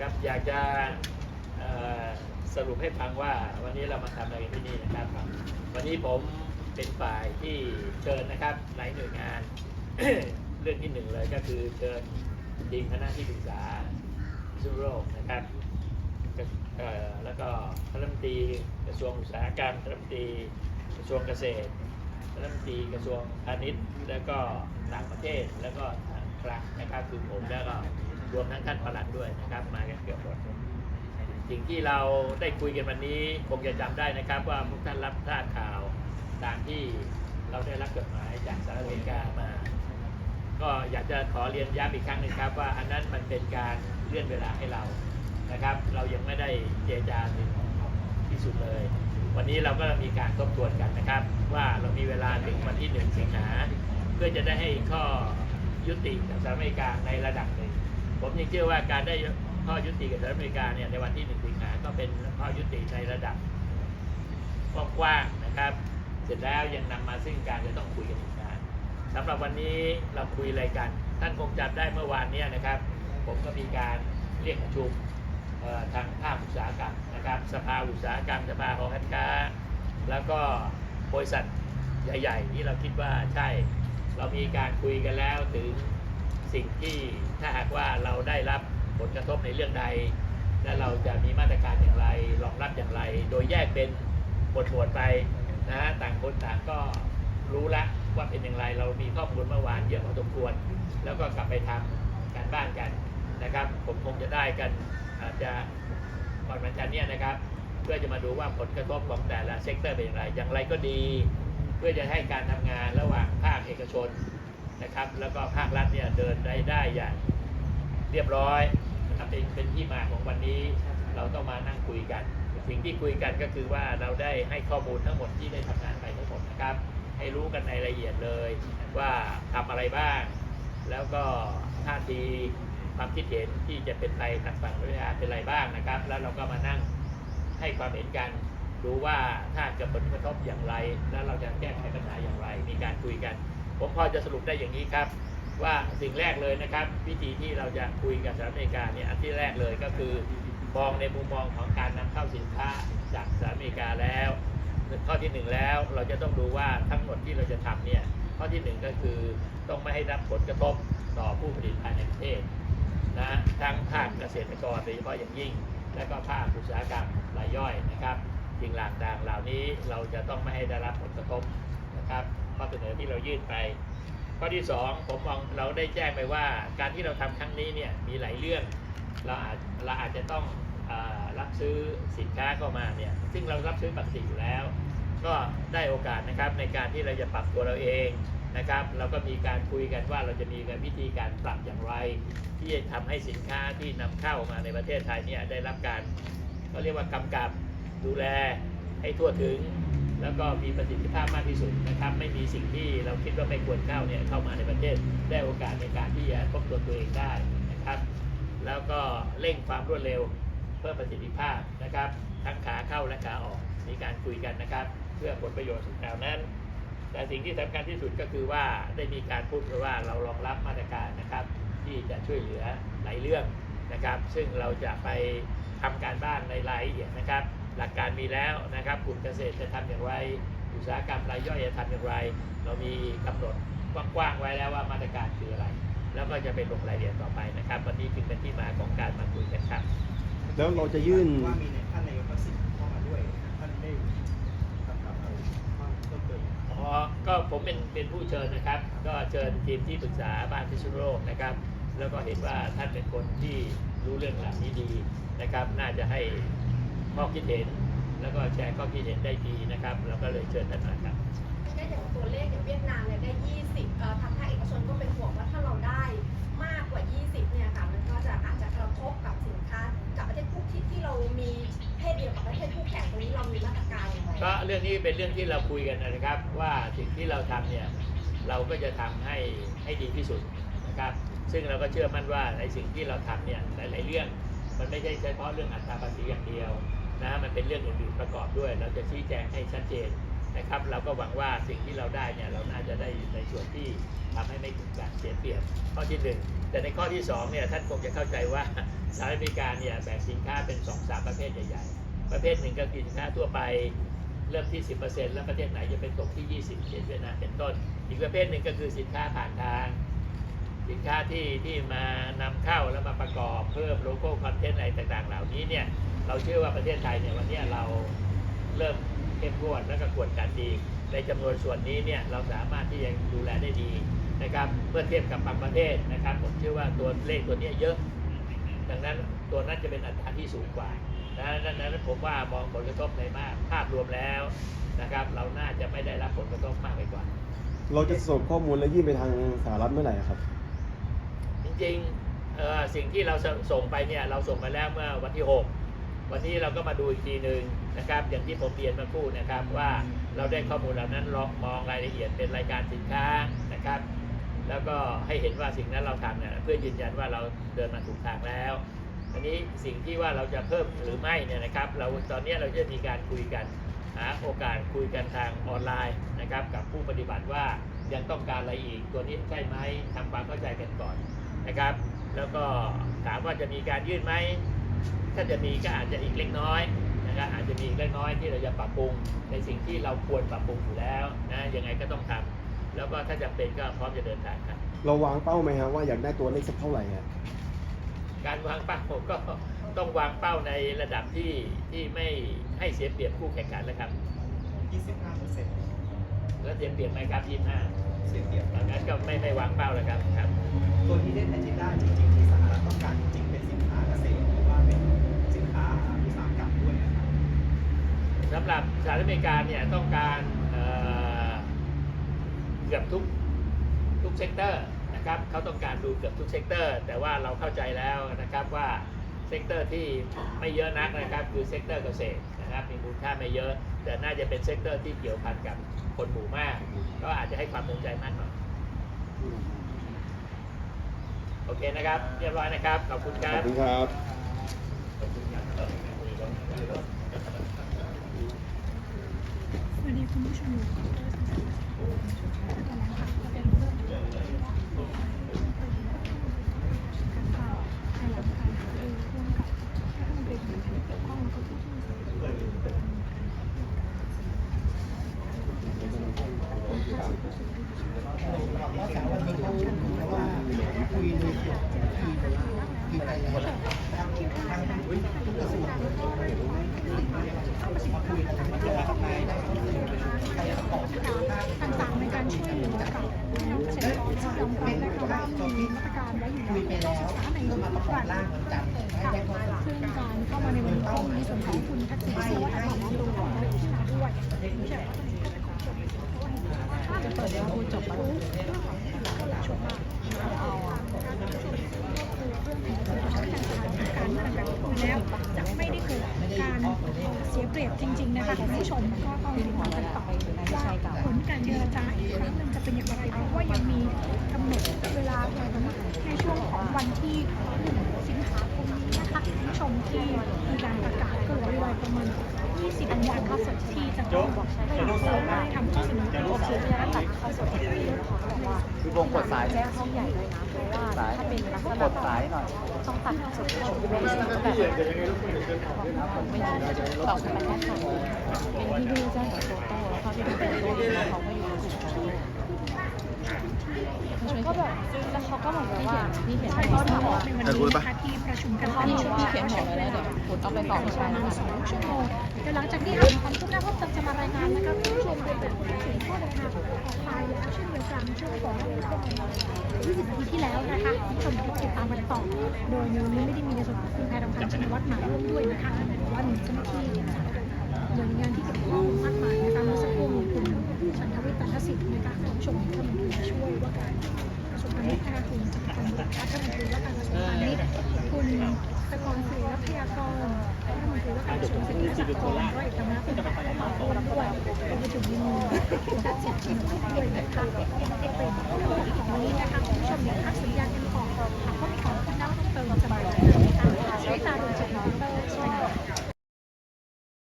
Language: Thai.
ครับอยากจะสรุปให้ฟังว่าวันนี้เรามาทำอะไรกันที่นี่นะครับ วันนี้ผมเป็นฝ่ายที่เชิญนะครับหลายหน่วยงาน เรื่องที่หนึ่งเลยก็คือเชิญทีมคณะที่ปรึกษาสุโรคนะครับแล้วก็รัฐมนตรีกระทรวงอุตสาหกรรมรัฐมนตรีกระทรวงเกษตรรัฐมนตรีกระทรวงพาณิชย์ แล้วก็ต่างประเทศแล้วก็ทางคลังนะครับคือผมแล้วก็ รวมทั้งท่านประหลัดด้วยนะครับ มากันเกือบหมดสิ่งที่เราได้คุยกันวันนี้คงจะจำได้นะครับ ว่าพวกท่านรับทราบข่าวตามที่เราได้รับจดหมายจากสหรัฐอเมริกามา ก็อยากจะขอเรียนย้ำอีกครั้งหนึ่งครับ ว่าอันนั้นมันเป็นการเลื่อนเวลาให้เรานะครับ เรายังไม่ได้เจรจาถึงที่สุดเลย วันนี้เราก็มีการทบทวนกันนะครับ ว่าเรามีเวลาถึงวันที่หนึ่งสิงหาเพื่อจะได้ให้ข้อยุติกับสหรัฐอเมริกาในระดับหนึ่ง ผมยังเชื่อว่าการได้ข้อยุติกับสหรัฐอเมริกาเนี่ยในวันที่หนึ่งสิงหาก็เป็นข้อยุติในระดับกว้างๆนะครับ เสร็จแล้วยังนำมาซึ่งการจะต้องคุยกันอีกนานสำหรับวันนี้เราคุยอะไรกัน ท่านคงจำได้เมื่อวานเนี้นะครับ ผมก็มีการเรียกประชุมทางภาคอุตสาหกรรมนะครับ สภาอุตสาหกรรมสภาหอการค้าแล้วก็บริษัทใหญ่ ๆ ที่เราคิดว่าใช่ เรามีการคุยกันแล้วถึง สิ่งที่ถ้าหากว่าเราได้รับผลกระทบในเรื่องใด และเราจะมีมาตรการอย่างไรรองรับอย่างไร โดยแยกเป็นหมวดหมวดๆไปนะฮะต่างคนต่างก็รู้ละว่าเป็นอย่างไร เรามีข้อมูลเมื่อวานเยอะพอสมควร แล้วก็กลับไปทำการบ้านกันนะครับ ผมคงจะได้กันอาจจะก่อนวันจันทร์เนี่ยนะครับ เพื่อจะมาดูว่าผลกระทบของแต่ละเซกเตอร์เป็นอย่างไร อย่างไรก็ดี เพื่อจะให้การทำงานระหว่างภาคเอกชน นะครับ แล้วก็ภาครัฐเนี่ยเดินได้ได้อย่างเรียบร้อยนะครับเป็นเป็นที่มาของวันนี้เราต้องมานั่งคุยกัน สิ่งที่คุยกันก็คือว่าเราได้ให้ข้อมูลทั้งหมดที่ได้ทำงานไปทั้งหมดนะครับ ให้รู้กันในรายละเอียดเลยว่าทำอะไรบ้าง แล้วก็ท่าทีความคิดเห็นที่จะเป็นไปทางฝั่งบริหาเป็นอะไรบ้างนะครับ แล้วเราก็มานั่งให้ความเห็นกันดูว่าถ้าจะผลกระทบอย่างไร แล้วเราจะแก้ไขปัญหาอย่างไร มีการคุยกัน ผมพอจะสรุปได้อย่างนี้ครับ ว่าสิ่งแรกเลยนะครับ วิธีที่เราจะคุยกับสหรัฐอเมริกาเนี่ยอันที่แรกเลยก็คือมองในมุมมองของการนำเข้าสินค้าจากสหรัฐอเมริกาแล้วข้อที่หนึ่งแล้วเราจะต้องดูว่าทั้งหมดที่เราจะทำเนี่ยข้อที่หนึ่งก็คือต้องไม่ให้รับผลกระทบต่อผู้ผลิตภายในประเทศนะทั้งภาคเกษตรกรโดยเฉพาะอย่างยิ่ง และก็ภาคอุตสาหกรรมรายย่อยนะครับสิ่งต่างเหล่านี้เราจะต้องไม่ให้ได้รับผลกระทบนะครับ ข้อเสนอที่เรายื่นไป ข้อที่สองผมมองเราได้แจ้งไปว่า การที่เราทำครั้งนี้เนี่ยมีหลายเรื่อง เราอาจเราอาจจะต้องอรับซื้อสินค้าเข้ามาเนี่ยซึ่งเรารับซื้อปกติอยู่แล้ว ก็ได้โอกาสนะครับในการที่เราจะปรับตัวเราเองนะครับเราก็มีการคุยกันว่าเราจะมีการวิธีการปรับอย่างไร ที่จะทำให้สินค้าที่นำเข้ามาในประเทศไทยเนี่ยได้รับการเขาเรียกว่ากำกับดูแลให้ทั่วถึง แล้วก็มีประสิทธิภาพมากที่สุดนะครับ ไม่มีสิ่งที่เราคิดว่าไม่ควรเข้าเนี่ยเข้ามาในประเทศได้โอกาสในการที่จะทบทวนตัวเองได้นะครับ แล้วก็เร่งความรวดเร็วเพิ่มประสิทธิภาพนะครับทั้งขาเข้าและขาออกมีการคุยกันนะครับ เพื่อผลประโยชน์สิ่งเหล่านั้น แต่สิ่งที่สำคัญที่สุดก็คือว่าได้มีการพูดกันว่าเรารองรับมาตรการนะครับ ที่จะช่วยเหลือหลายเรื่องนะครับ ซึ่งเราจะไปทำการบ้านในรายละเอียดนะครับ หลักการมีแล้วนะครับกลุ่มเกษตรจะทำอย่างไร อุตสาหกรรมรายย่อยจะทำอย่างไร เรามีกำหนดกว้างๆไว้แล้วว่ามาตรการคืออะไร แล้วก็จะไปลงรายละเอียดต่อไปนะครับ วันนี้จึงเป็นที่มาของการมาคุยกันครับ แล้วเราจะยื่นว่ามีในท่านนายกทักษิณเข้ามาด้วยท่านได้คำถามอะไรบ้างเพิ่มเติมอ๋อก็ผมเป็นเป็นผู้เชิญนะครับ ก็เชิญทีมที่ปรึกษาบ้านพิษณุโลกนะครับ แล้วก็เห็นว่าท่านเป็นคนที่รู้เรื่องเหล่านี้ดีนะครับ น่าจะให้ ข้อคิดเห็น แล้วก็แชร์ข้อคิดเห็นได้ดีนะครับแล้วก็เลยเชิญท่านมาครับได้อย่างตัวเลขอย่างเวียดนามเนี่ยได้ 20เอ่อทางภาคเอกชนก็เป็นห่วงว่าถ้าเราได้มากกว่า 20 เนี่ยค่ะ มันก็จะอาจจะกระทบกับสินค้ากับประเทศคู่ที่ที่เรามีเพศเดียวกับประเทศคู่แข่งตรงนี้เรามีมาตรการอย่างไรก็เรื่องนี้เป็นเรื่องที่เราคุยกันนะครับ ว่าสิ่งที่เราทำเนี่ยเราก็จะทำให้ให้ดีที่สุดนะครับ ซึ่งเราก็เชื่อมั่นว่าในสิ่งที่เราทำเนี่ยหลาย ๆ เรื่องมันไม่ใช่เฉพาะเรื่องอัตราภาษีอย่างเดียว นะมันเป็นเรื่องอื่นๆประกอบด้วย เราจะชี้แจงให้ชัดเจนนะครับ เราก็หวังว่าสิ่งที่เราได้เนี่ยเราน่าจะได้ในส่วนที่ทำให้ไม่เกิดการเสียเปรียบข้อที่หนึ่งแต่ในข้อที่สองเนี่ยท่านคงจะเข้าใจว่าสหรัฐอเมริกาเนี่ยแบ่งสินค้าเป็น2อสามประเภทใหญ่ๆ ประเภทหนึ่งก็คือสินค้าทั่วไปเริ่มที่ 10%แล้วประเทศไหนจะเป็นตกที่ 20เช่นเวียดนามเป็นต้น อีกประเภทหนึ่งก็คือสินค้าผ่านทาง ค้าที่ที่มานำเข้าแล้วมาประกอบเพิ่มโลโก้คอนเทนต์อะไรต่างๆ เหล่านี้เนี่ยเราเชื่อว่าประเทศไทยเนี่ยวันนี้เราเริ่มเข้มงวดและก็กวดขันดี ในจำนวนส่วนนี้เนี่ยเราสามารถที่จะดูแลได้ดีนะครับเมื่อเทียบกับบางประเทศนะครับผมเชื่อว่าตัวเลขตัวนี้เยอะ ดังนั้นตัวนั้นจะเป็นอัตราที่สูงกว่านะดังนั้นผมว่ามองผลกระทบในมากภาพรวมแล้วนะครับ เราน่าจะไม่ได้รับผลกระทบมากไปกว่า เราจะส่งข้อมูลและยื่นไปทางสหรัฐเมื่อไหร่ครับ ริงๆเอ่อสิ่งที่เราส่งไปเนี่ยเราส่งไปแล้วเมื่อวันที่ 6 วันนี้เราก็มาดูอีกทีหนึ่งนะครับ อย่างที่ผมเรียนเมาพูดนะครับว่าเราได้ข้อมูลเหล่านั้นลองมองรายละเอียดเป็นรายการสินค้านะครับ แล้วก็ให้เห็นว่าสิ่งนั้นเราทำเนี่ยเพื่อยืนยันว่าเราเดินมาถูกทางแล้วอันนี้สิ่งที่ว่าเราจะเพิ่มหรือไม่เนี่ยนะครับเราตอนนี้เราจะมีการคุยกันหาโอกาสคุยกันทางออนไลน์นะครับ กับผู้ปฏิบัติว่ายังต้องการอะไรอีกตัวนี้ใช่ไหมทำความเข้าใจกันก่อน นะครับ แล้วก็ถามว่าจะมีการยื่นไหม ถ้าจะมีก็อาจจะอีกเล็กน้อยนะครับอาจจะมีอีกเล็กน้อยที่เราจะปรับปรุงในสิ่งที่เราควรปรับปรุงอยู่แล้วนะยังไงก็ต้องทำแล้วก็ถ้าจะเป็นก็พร้อมจะเดินทางครับเราวางเป้าไหมครับว่าอยากได้ตัวเลขสักเท่าไหร่ครับการวางเป้าก็ต้องวางเป้าในระดับที่ที่ไม่ให้เสียเปรียบคู่แข่งขันแล้วครับ25เปอร์เซ็นต์แล้วเสียเปรียบไหมครับยี่ห้า เสียเปรียบดังนั้นก็ไม่ไม่วางเป้าแล้วครับครับ ตัวที่เล่น agenda จริงๆที่สหรัฐต้องการจริงๆเป็นสินค้าเกษตรหรือว่าเป็นสินค้าอุตสาหกรรมด้วยนะครับสำหรับสหรัฐอเมริกาเนี่ยต้องการเอ่อเกือบทุกทุกเซกเตอร์นะครับเขาต้องการดูเกือบทุกเซกเตอร์ แต่ว่าเราเข้าใจแล้วนะครับว่า เซกเตอร์ที่ไม่เยอะนักนะครับคือเซกเตอร์เกษตรนะครับมีมูลค่าไม่เยอะ แต่น่าจะเป็นเซกเตอร์ที่เกี่ยวพันกับคนหมู่มาก ก็อาจจะให้ความสนใจมากหน่อยโอเคนะครับ เรียบร้อยนะครับ ขอบคุณคขรัอบบคุณครับสวัสดีคุณผู้ชมแถลงข่าวประเด็นเรื่อง ต่างๆในการช่วยเหลือกับเกษตรกรที่ยอมรับนะคะว่ามีมาตรการไว้อยู่แล้ว ต้องศึกษาในทุกวันค่ะซึ่งการเข้ามาในวันนี้มีส่วนของคุณทักษิณชินวัตรของน้องตูนของนักกีฬาด้วยจะเปิดเดี๋ยวพูดจบแล้วช่วงเอาการประชุมก็คือเรื่องการการเมืองแบแล้ว เสียเปรียบจริง ๆ นะคะคุณผู้ชมก็ต้องติดตามกันต่อว่าผลการเจรจาอีกครั้งหนึ่งจะเป็นอย่างไรเพราะว่ายังมีกำหนดเวลาในช่วงของวันที่ สิงหาคมนี้นะคะคุณผู้ชมที่มีการประกาศก็เหลือเวลาประมาณ20วันก็สดที่จะต้องให้เราได้ทำข้อเสนอโอเคพยานหลักข้อเสนอเขาบอกว่าคือวงกดสายแจ้งห้องใหญ่ด้วยนะเพราะว่าถ้าเป็นลักษณะดสายหน่อยต้องตัดสุดของไม่ได้แบบไม่ได้ตอบไปแค่ค่ะเป็นที่ดูแจ้งกับโฟโต้แล้วเขาที่ดูโฟโต้เขาก็อยู่ในกลุ่มเขาก็แบบ แล้วเขาก็เหมือนกับว่าที่เห็นใช่เขาก็ถามบอกว่าในวันนี้นะคะที่ประชุมกันเขาในมีช่วงที่ที่เขียนนหมหดมดแล้วเดี๋ยวคุณเอาไปต่อประมาณสองชั่วโมงเดี๋ยวหลังจากนี้หากมีความคืบหน้าเพิ่มเติมจะมารายงานนะคะคุณผู้ชมเป็นผู้ถึงข้อเดินทางออกไปแล้วเช่นเดียวกันช่วงของ20นาทีที่แล้วนะคะคุณผู้ชมติดตามกันต่อโดยในวันนี้ไม่ได้มีในส่วนของคุณแพทย์ดำพันธ์ชินวัตรมาร่วมด้วยนะคะแต่ว่ามีเจ้าหน้าที่หน่วยงานที่เกี่ยวข้องมากมายนะคะเมื่อสักครู่มีคุณชันทวิทย์ตันทสิทธิ์นะคะคุณผู้ชมท่านมาช่วยว่าการ กระทรวงพาณิชย์นะคะคุณสัมพันธ์รัฐมนตรีว่าการกระทรวงพาณิชย์คุณตะกรศรีรัพยากรรัฐมนตรีว่าการกระทรวงเศรษฐกิจและสังคมร้อยเอกธรรมนัฐเป็นประธานมาร่วมด้วยรวมไปถึงมีคุณทักษิณชินวัตรด้วยนะคะเป็นวันนี้นะคะคุณผู้ชมเดี๋ยวพักสัญญาณกันก่อนหากว่ามีของคุณน้ำเพิ่มเติมจะมาใช้ตาดูจดหมาย